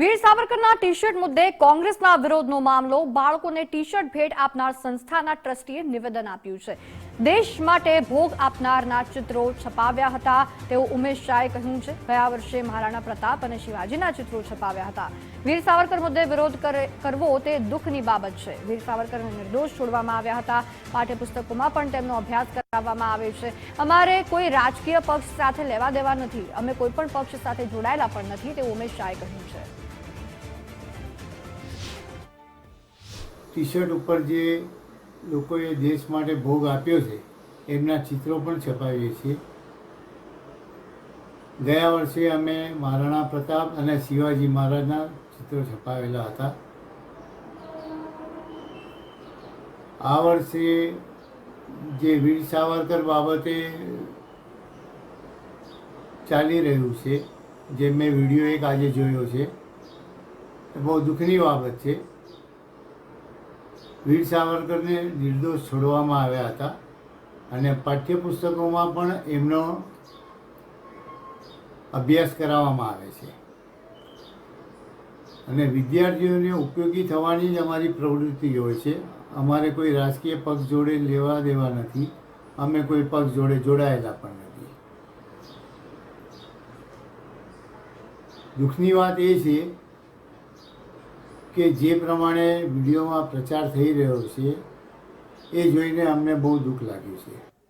વીર સાવરકરના T shirt મુદ્દે કોંગ્રેસના વિરોધનો મામલો. બાળકોને ટી શર્ટ ભેટ આપનાર સંસ્થાના ટ્રસ્ટીએ નિવેદન આપ્યું છે. દેશ માટે ભોગ આપનારના ચિત્રો છપાવ્યા હતા. તેવું ઉમેશ શાહે કહ્યું છે, ગયા વર્ષે મહારાણા પ્રતાપ અને શિવાજીના ચિત્રો છપાવ્યા હતા. વીર સાવરકર મુદ્દે વિરોધ કરે- કરવો તે દુઃખની બાબત છે. વીર સાવરકરને નિર્દોષ છોડવામાં આવ્યા હતા. પાઠ્યપુસ્તકોમાં પણ તેમનો અભ્યાસ કરાવવામાં આવે છે. અમારે કોઈ રાજકીય પક્ષ સાથે લેવા દેવા નથી. અમે કોઈ પણ પક્ષ સાથે જોડાયેલા પણ નથી, તેવું ઉમેશ શાહે કહ્યું છે. ટી શર્ટ ઉપર જે લોકોએ દેશ માટે ભોગ આપ્યો છે, એમના ચિત્રો પણ છપાવીએ છીએ. ગયા વર્ષે અમે મહારાણા પ્રતાપ અને શિવાજી મહારાજના ચિત્રો છપાવેલા હતા. આ વર્ષે જે વીર સાવરકર બાબતે ચાલી રહ્યું છે, જે મેં વીડિયો એક આજે જોયો છે બહુ દુઃખની બાબત છે. વીર સાવરકરને નિર્દોષ છોડવામાં આવ્યા હતા અને પાઠ્યપુસ્તકોમાં પણ એમનો અભ્યાસ કરાવવામાં આવે છે. અને વિદ્યાર્થીઓને ઉપયોગી થવાની જ અમારી પ્રવૃત્તિ હોય છે. અમારે કોઈ રાજકીય પક્ષ જોડે લેવા દેવા નથી. અમે કોઈ પક્ષ જોડે જોડાયેલા પણ નથી. દુઃખની વાત એ છે કે જે પ્રમાણે વિડીયોમાં પ્રચાર થઈ રહ્યો છે, એ જોઈને અમને બહુ દુઃખ લાગ્યું છે.